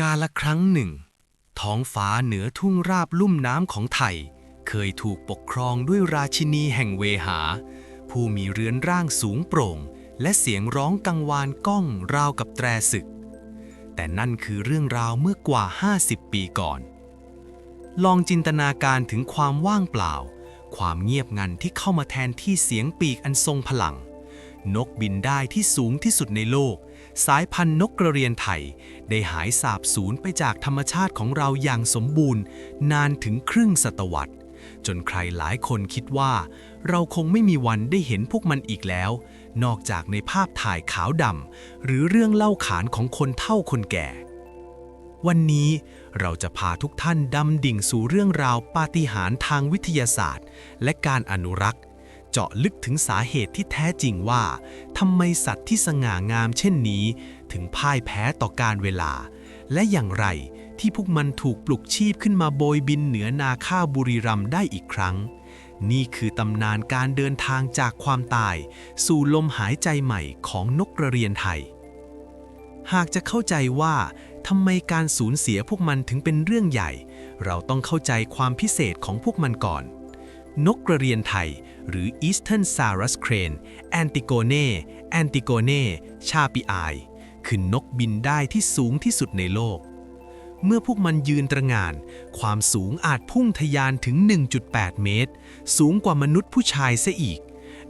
กาละครั้งหนึ่ง ท้องฟ้าเหนือทุ่งราบลุ่มน้ำของไทย เคยถูกปกครองด้วยราชินีแห่งเวหา ผู้มีเรือนร่างสูงโปร่ง และเสียงร้องกังวานก้องราวกับแตรศึก แต่นั่นคือเรื่องราวเมื่อกว่า 50 ปีก่อน ลองจินตนาการถึงความว่างเปล่า ความเงียบงันที่เข้ามาแทนที่เสียงปีกอันทรงพลัง นกบินได้ที่สูงที่สุดในโลก สายพันธุ์นกกระเรียนไทย ได้หายสาบสูญไปจากธรรมชาติของเราอย่างสมบูรณ์ นานถึงครึ่งศตวรรษ จนใครหลายคนคิดว่า เราคงไม่มีวันได้เห็นพวกมันอีกแล้ว นอกจากในภาพถ่ายขาวดำหรือเรื่องเล่าขานของคนเฒ่าคนแก่ วันนี้เราจะพาทุกท่านดำดิ่งสู่เรื่องราวปาฏิหาริย์ทางวิทยาศาสตร์ และการอนุรักษ์ เจาะลึกถึงสาเหตุที่แท้จริงว่าทำไมสัตว์ที่สง่างามเช่นนี้ ถึงพ่ายแพ้ต่อการเวลา และอย่างไรที่พวกมันถูกปลุกชีพขึ้นมาโบยบินเหนือนาข้าวบุรีรัมย์ได้อีกครั้ง นี่คือตำนานการเดินทางจากความตาย สู่ลมหายใจใหม่ของนกกระเรียนไทย หากจะเข้าใจว่าทำไมการสูญเสียพวกมันถึงเป็นเรื่องใหญ่ เราต้องเข้าใจความพิเศษของพวกมันก่อน นกกระเรียนไทย หรือ Eastern Sarus Crane Antigone Antigone ชาปิอายคือนกบินได้ที่สูงที่สุดในโลก เมื่อพวกมันยืนตระงาน ความสูงอาจพุ่งทะยานถึง 1.8 เมตร สูงกว่ามนุษย์ผู้ชายเสียอีก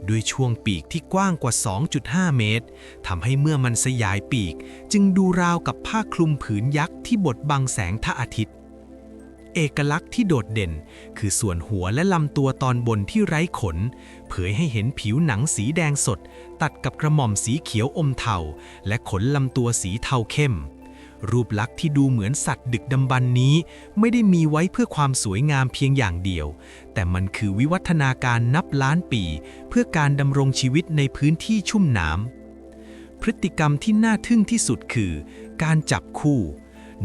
ด้วยช่วงปีกที่กว้างกว่า 2.5 เมตรทำให้เมื่อมันสยายปีก จึงดูราวกับผ้าคลุมผืนยักษ์ที่บดบังแสงพระอาทิตย์ เอกลักษณ์ที่โดดเด่น คือส่วนหัวและลำตัวตอนบนที่ไร้ขน เผยให้เห็นผิวหนังสีแดงสด ตัดกับกระหม่อมสีเขียวอมเทาและขนลำตัวสีเทาเข้ม รูปลักษณ์ที่ดูเหมือนสัตว์ดึกดำบรรนี้ ไม่ได้มีไว้เพื่อความสวยงามเพียงอย่างเดียว แต่มันคือวิวัฒนาการนับล้านปี เพื่อการดำรงชีวิตในพื้นที่ชุ่มน้ำพฤติกรรมที่น่าทึ่งที่สุดคือ การจับคู่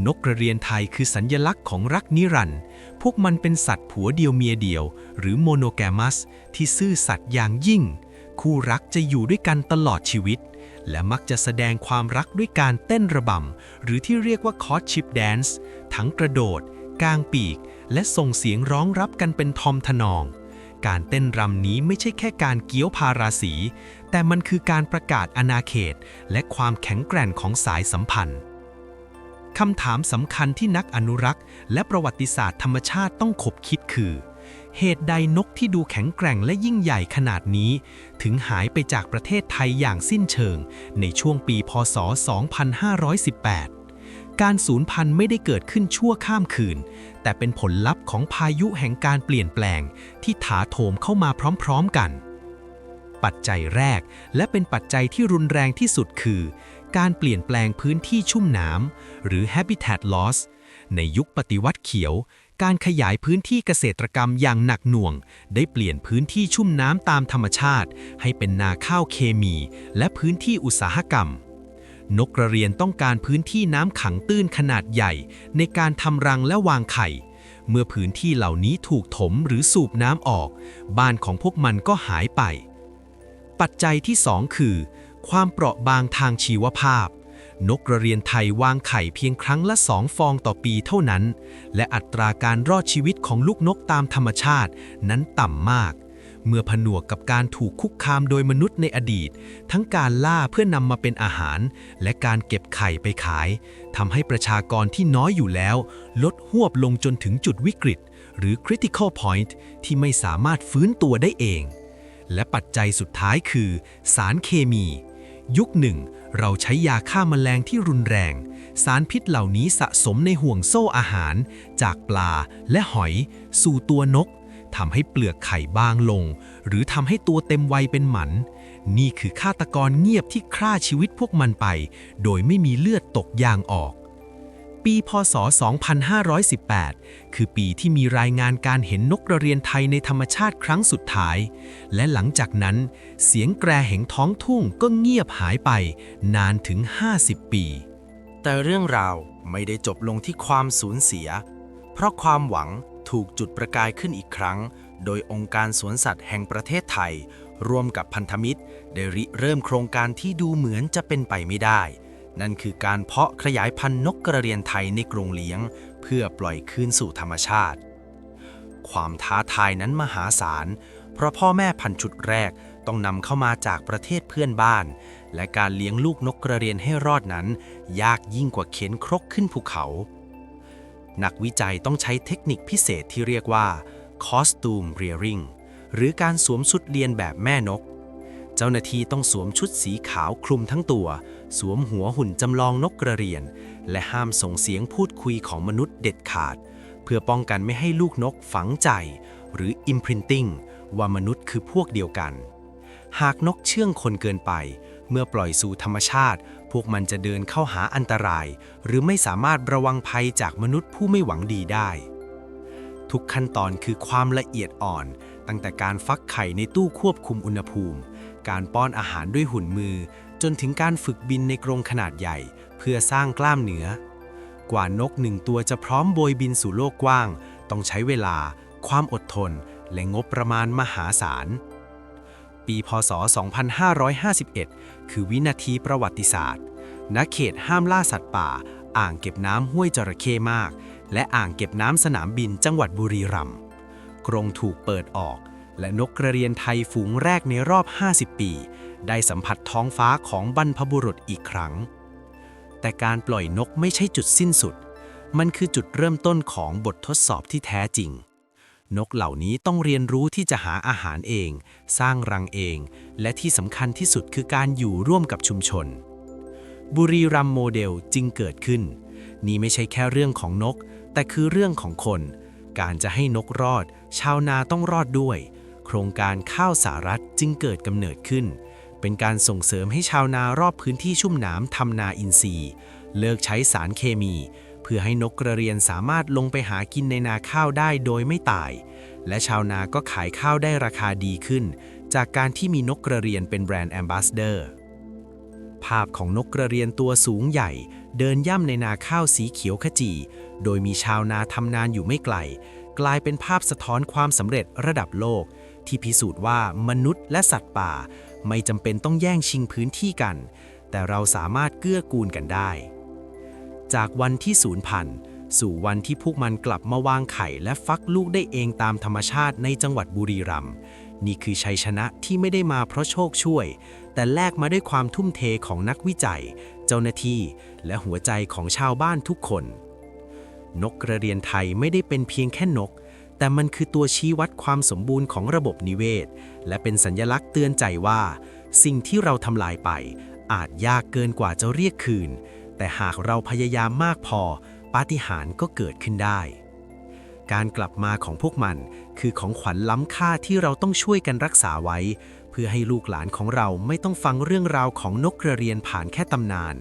นกกระเรียนไทยคือสัญญลักษณ์ของรักนิรันด์พวกมันเป็นสัตว์ผัวเดียวเมียเดียว หรือโมโนแกมัส ที่ซื่อสัตย์อย่างยิ่ง คู่รักจะอยู่ด้วยกันตลอดชีวิต และมักจะแสดงความรักด้วยการเต้นระบำ หรือที่เรียกว่าคอ t ชิปแดนซ์ทั้งกระโดด กางปีก และส่งเสียงร้องรับกันเป็นทอมทนอง การเต้นรำนี้ไม่ใช่แค่การเกี้ยวพาราสี แต่มันคือการประกาศอาณาเขต และความแข็งแกร่งของสายสัมพันธ์ คำถามสำคัญที่นักอนุรักษ์ และประวัติศาสตร์ธรรมชาติต้องขบคิดคือ เหตุใดนกที่ดูแข็งแกร่งและยิ่งใหญ่ขนาดนี้ ถึงหายไปจากประเทศไทยอย่างสิ้นเชิง ในช่วงปีพศ 2518 การสูญพันธุ์ไม่ได้เกิดขึ้นชั่วข้ามคืน แต่เป็นผลลัพธ์ของพายุแห่งการเปลี่ยนแปลง ที่ถาโถมเข้ามาพร้อมๆกันปัจจัยแรกและเป็นปัจจัยที่รุนแรงที่สุดคือ การเปลี่ยนแปลงพื้นที่ชุ่มน้ำหรือ habitat loss ในยุคปฏิวัติเขียว การขยายพื้นที่เกษตรกรรมอย่างหนักหน่วง ได้เปลี่ยนพื้นที่ชุ่มน้ำตามธรรมชาติ ให้เป็นนาข้าวเคมี และพื้นที่อุตสาหกรรม นกกระเรียนต้องการพื้นที่น้ำขังตื้นขนาดใหญ่ ในการทำรังและวางไข่ เมื่อพื้นที่เหล่านี้ถูกถมหรือสูบน้ำออก บ้านของพวกมันก็หายไป ปัจจัยที่ 2 คือ ความเปราะบางทางชีวภาพ นกกระเรียนไทยวางไข่เพียงครั้งละสองฟองต่อปีเท่านั้น และอัตราการรอดชีวิตของลูกนกตามธรรมชาตินั้นต่ำมาก เมื่อผนวกกับการถูกคุกคามโดยมนุษย์ในอดีต ทั้งการล่าเพื่อนำมาเป็นอาหาร และการเก็บไข่ไปขายทำให้ประชากรที่น้อยอยู่แล้ว ลดหวบลงจนถึงจุดวิกฤต หรือ critical point ที่ไม่สามารถฟื้นตัวได้เองและปัจจัยสุดท้ายคือ สารเคมี ยุคหนึ่ง เราใช้ยาฆ่าแมลงที่รุนแรง สารพิษเหล่านี้สะสมในห่วงโซ่อาหาร จากปลาและหอย สู่ตัวนกทำให้เปลือกไข่บางลง หรือทำให้ตัวเต็มวัยเป็นหมัน นี่คือฆาตกรเงียบที่ฆ่าชีวิตพวกมันไป โดยไม่มีเลือดตกยางออก ปีพศ 2518 คือปีที่มีรายงานการเห็นนกกระเรียนไทยในธรรมชาติครั้งสุดท้าย และหลังจากนั้น เสียงแกรแห่งท้องทุ่งก็เงียบหายไปนานถึง 50 ปี แต่เรื่องราวไม่ได้จบลงที่ความสูญเสีย เพราะความหวังถูกจุดประกายขึ้นอีกครั้ง โดยองค์การสวนสัตว์แห่งประเทศไทย ร่วมกับพันธมิตร ได้ริเริ่มโครงการที่ดูเหมือนจะเป็นไปไม่ได้ นั่นคือการเพราะขยายพันธุ์นกกระเรียนไทยในกรงเลี้ยง เพื่อปล่อยคืนสู่ธรรมชาติ ความท้าทายนั้นมหาศาล เพราะพ่อแม่พันธุ์ชุดแรกต้องนำเข้ามาจากประเทศเพื่อนบ้าน และการเลี้ยงลูกนกกระเรียนให้รอดนั้น ยากยิ่งกว่าเข็นครกขึ้นภูเขา นักวิจัยต้องใช้เทคนิคพิเศษที่เรียกว่า costume rearing หรือการสวมชุดเรียนแบบแม่นก เจ้าหน้าที่ต้องสวมชุดสีขาวคลุมทั้งตัว สวมหัวหุ่นจำลองนกกระเรียน และห้ามส่งเสียงพูดคุยของมนุษย์เด็ดขาด เพื่อป้องกันไม่ให้ลูกนกฝังใจ หรือ imprinting ว่ามนุษย์คือพวกเดียวกัน หากนกเชื่องคนเกินไป เมื่อปล่อยสู่ธรรมชาติ พวกมันจะเดินเข้าหาอันตราย หรือไม่สามารถระวังภัยจากมนุษย์ผู้ไม่หวังดีได้ ทุกขั้นตอนคือความละเอียดอ่อน ตั้งแต่การฟักไข่ในตู้ควบคุมอุณหภูมิ การป้อนอาหารด้วยหุ่นมือ จนถึงการฝึกบินในกรงขนาดใหญ่ เพื่อสร้างกล้ามเนื้อ กว่านกหนึ่งตัวจะพร้อมโบยบินสู่โลกกว้าง ต้องใช้เวลา ความอดทน และงบประมาณมหาศาล ปีพศ 2551 คือวินาทีประวัติศาสตร์ณเขตห้ามล่าสัตว์ป่า อ่างเก็บน้ำห้วยจระเข้มาก และอ่างเก็บน้ำสนามบินจังหวัดบุรีรัมย์กรงถูกเปิดออก และนกกระเรียนไทยฝูงแรกในรอบ 50 ปี ได้สัมผัสท้องฟ้าของบรรพบุรุษอีกครั้ง แต่การปล่อยนกไม่ใช่จุดสิ้นสุด มันคือจุดเริ่มต้นของบททดสอบที่แท้จริง นกเหล่านี้ต้องเรียนรู้ที่จะหาอาหารเอง สร้างรังเอง และที่สำคัญที่สุดคือการอยู่ร่วมกับชุมชน บุรีรัมโมเดลจึงเกิดขึ้น นี่ไม่ใช่แค่เรื่องของนก แต่คือเรื่องของคน การจะให้นกรอด ชาวนาต้องรอดด้วย โครงการข้าวสารัฐจึงเกิดกำเนิดขึ้น เป็นการส่งเสริมให้ชาวนารอบพื้นที่ชุ่มน้ำทำนาอินทรีย์ เลิกใช้สารเคมี เพื่อให้นกกระเรียนสามารถลงไปหากินในนาข้าวได้โดยไม่ตาย และชาวนาก็ขายข้าวได้ราคาดีขึ้น จากการที่มีนกกระเรียนเป็นแบรนด์แอมบาสเดอร์ภาพของนกกระเรียนตัวสูงใหญ่ เดินย่ำในนาข้าวสีเขียวขจี โดยมีชาวนาทำนานอยู่ไม่ไกล กลายเป็นภาพสะท้อนความสำเร็จระดับโลก ที่พิสูจน์ว่ามนุษย์และสัตว์ป่า ไม่จำเป็นต้องแย่งชิงพื้นที่กัน แต่เราสามารถเกื้อกูลกันได้ จากวันที่สูญพันธุ์สู่วันที่พวกมันกลับมาวางไข่และฟักลูกได้เองตามธรรมชาติในจังหวัดบุรีรัมย์นี่คือชัยชนะที่ไม่ได้มาเพราะโชคช่วย แต่แลกมาด้วยความทุ่มเทของนักวิจัย เจ้าหน้าที่ และหัวใจของชาวบ้านทุกคน นกกระเรียนไทยไม่ได้เป็นเพียงแค่นก แต่มันคือตัวชี้วัดความสมบูรณ์ของระบบนิเวศ และเป็นสัญลักษณ์เตือนใจว่า สิ่งที่เราทำลายไป อาจยากเกินกว่าจะเรียกคืน แต่หากเราพยายามมากพอ ปาฏิหาริย์ก็เกิดขึ้นได้ การกลับมาของพวกมันคือของขวัญล้ำค่าที่เราต้องช่วยกันรักษาไว้ เพื่อให้ลูกหลานของเราไม่ต้องฟังเรื่องราวของนกกระเรียนผ่านแค่ตำนาน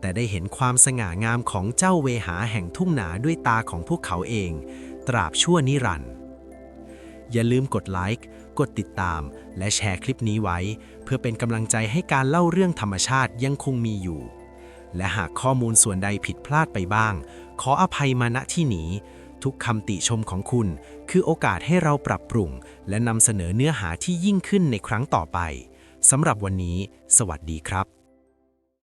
แต่ได้เห็นความสง่างามของเจ้าเวหาแห่งทุ่งนาด้วยตาของพวกเขาเอง ตราบชั่วนิรันดร์อย่าลืมกดไลค์ กดติดตาม และแชร์คลิปนี้ไว้ เพื่อเป็นกำลังใจให้การเล่าเรื่องธรรมชาติยังคงมีอยู่ และหากข้อมูลส่วนใดผิดพลาดไปบ้าง ขออภัยมาณที่นี้ ทุกคำติชมของคุณ คือโอกาสให้เราปรับปรุง และนำเสนอเนื้อหาที่ยิ่งขึ้นในครั้งต่อไปสำหรับวันนี้ สวัสดีครับ